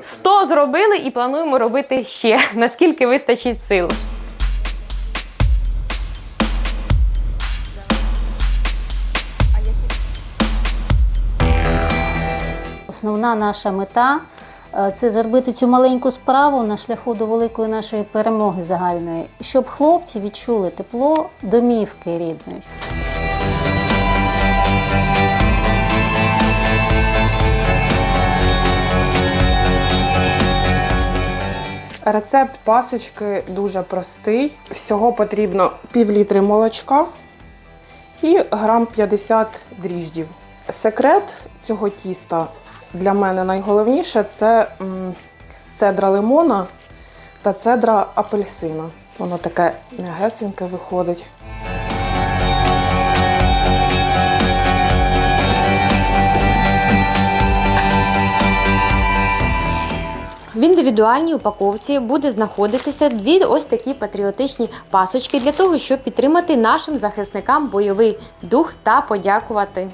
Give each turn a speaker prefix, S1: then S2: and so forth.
S1: 100 зробили і плануємо робити ще, наскільки вистачить сил.
S2: Основна наша мета е, це зробити цю маленьку справу на шляху до великої нашої перемоги загальної, щоб хлопці відчули тепло домівки рідної.
S3: Рецепт пасочки дуже простий. Всього потрібно пів літри молочка і грам 50 дріждів. Секрет цього тіста для мене найголовніше це цедра лимона та цедра апельсина. Воно таке м'ягесеньке виходить.
S1: В індивідуальній упаковці буде знаходитися дві ось такі патріотичні пасочки для того, щоб підтримати нашим захисникам бойовий дух та подякувати.